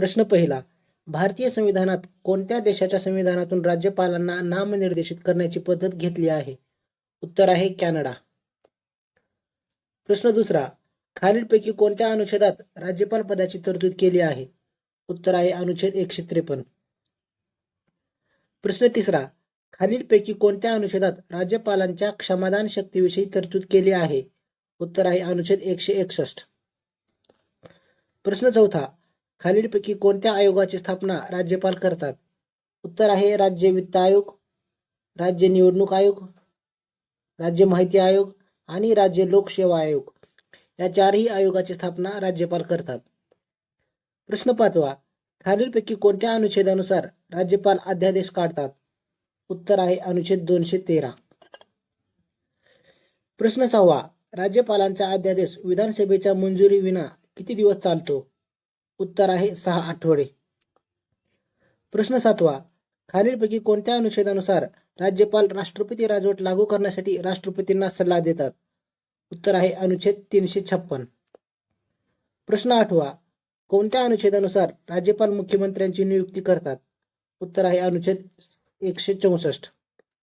प्रश्न पहिला भारतीय संविधानात कोणत्या देशाच्या संविधानातून राज्यपालांना नामनिर्देशित करण्याची पद्धत घेतली आहे? उत्तर आहे कॅनडा. प्रश्न दुसरा खालीलपैकी कोणत्या अनुच्छेदात राज्यपाल पदाची तरतूद केली आहे? उत्तर आहे अनुच्छेद एकशे त्रेपन्न. प्रश्न तिसरा खालीलपैकी कोणत्या अनुच्छेदात राज्यपालांच्या क्षमादान शक्तीविषयी तरतूद केली आहे? उत्तर आहे अनुच्छेद एकशे एकसष्ट. प्रश्न चौथा खालीलपैकी कोणत्या आयोगाची स्थापना राज्यपाल करतात? उत्तर आहे राज्य वित्त आयोग राज्य निवडणूक आयोग राज्य माहिती आयोग आणि राज्य लोकसेवा आयोग. या चारही आयोगाची स्थापना राज्यपाल करतात. प्रश्न पाचवा खालीलपैकी कोणत्या अनुच्छेदानुसार राज्यपाल अध्यादेश काढतात? उत्तर आहे अनुच्छेद दोनशे तेरा. प्रश्न सहावा राज्यपालांचा अध्यादेश विधानसभेच्या मंजुरी विना किती दिवस चालतो? उत्तर आहे सहा आठवडे. प्रश्न सातवा. खालीलपैकी कोणत्या अनुच्छेदानुसार राज्यपाल राष्ट्रपती राजवट लागू करण्यासाठी राष्ट्रपतींना सल्ला देतात? उत्तर आहे अनुच्छेद तीनशे छप्पन. प्रश्न आठवा. कोणत्या अनुच्छेदानुसार राज्यपाल मुख्यमंत्र्यांची नियुक्ती करतात? उत्तर आहे अनुच्छेद एकशे चौसष्ट.